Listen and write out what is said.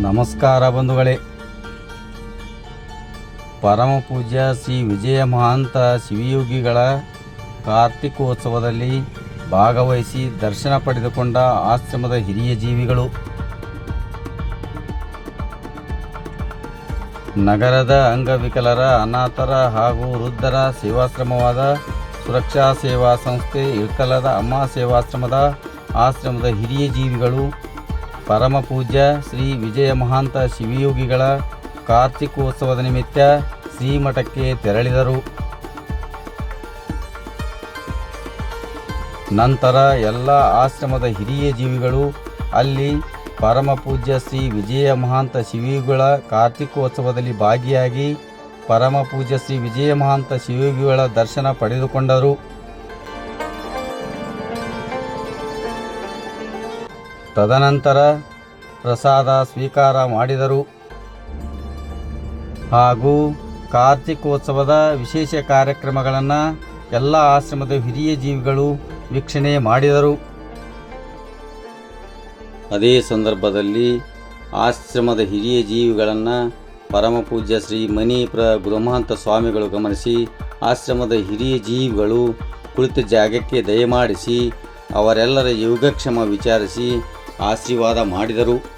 ನಮಸ್ಕಾರ ಬಂಧುಗಳೇ. ಪರಮ ಪೂಜ್ಯ ಶ್ರೀ ವಿಜಯ ಮಹಾಂತ ಶಿವಯೋಗಿಗಳ ಕಾರ್ತಿಕೋತ್ಸವದಲ್ಲಿ ಭಾಗವಹಿಸಿ ದರ್ಶನ ಪಡೆದುಕೊಂಡ ಆಶ್ರಮದ ಹಿರಿಯ ಜೀವಿಗಳು. ನಗರದ ಅಂಗವಿಕಲರ, ಅನಾಥರ ಹಾಗೂ ವೃದ್ಧರ ಸೇವಾಶ್ರಮವಾದ ಸುರಕ್ಷಾ ಸೇವಾ ಸಂಸ್ಥೆ ಇರ್ಕಲದ ಅಮ್ಮ ಸೇವಾಶ್ರಮದ ಆಶ್ರಮದ ಹಿರಿಯ ಜೀವಿಗಳು ಪರಮ ಪೂಜ್ಯ ಶ್ರೀ ವಿಜಯ ಮಹಾಂತ ಶಿವಯೋಗಿಗಳ ಕಾರ್ತಿಕೋತ್ಸವದ ನಿಮಿತ್ತ ಶ್ರೀಮಠಕ್ಕೆ ತೆರಳಿದರು. ನಂತರ ಎಲ್ಲ ಆಶ್ರಮದ ಹಿರಿಯ ಜೀವಿಗಳು ಅಲ್ಲಿ ಪರಮ ಪೂಜ್ಯ ಶ್ರೀ ವಿಜಯ ಮಹಾಂತ ಶಿವಯೋಗಿಗಳ ಕಾರ್ತಿಕೋತ್ಸವದಲ್ಲಿ ಭಾಗಿಯಾಗಿ ಪರಮ ಪೂಜ್ಯ ಶ್ರೀ ವಿಜಯ ಮಹಾಂತ ಶಿವಯೋಗಿಗಳ ದರ್ಶನ ಪಡೆದುಕೊಂಡರು. ತದನಂತರ ಪ್ರಸಾದ ಸ್ವೀಕಾರ ಮಾಡಿದರು. ಹಾಗೂ ಕಾರ್ತಿಕೋತ್ಸವದ ವಿಶೇಷ ಕಾರ್ಯಕ್ರಮಗಳನ್ನು ಎಲ್ಲ ಆಶ್ರಮದ ಹಿರಿಯ ಜೀವಿಗಳು ವೀಕ್ಷಣೆ ಮಾಡಿದರು. ಅದೇ ಸಂದರ್ಭದಲ್ಲಿ ಆಶ್ರಮದ ಹಿರಿಯ ಜೀವಿಗಳನ್ನು ಪರಮ ಪೂಜ್ಯ ಶ್ರೀ ಮಣಿಪ್ರ ಬ್ರಹ್ಮಾಂತ ಸ್ವಾಮಿಗಳು ಗಮನಿಸಿ, ಆಶ್ರಮದ ಹಿರಿಯ ಜೀವಿಗಳು ಕುಳಿತ ಜಾಗಕ್ಕೆ ದಯಮಾಡಿಸಿ, ಅವರೆಲ್ಲರ ಯೋಗಕ್ಷಮ ವಿಚಾರಿಸಿ ಆಶೀರ್ವಾದ ಮಾಡಿದರು.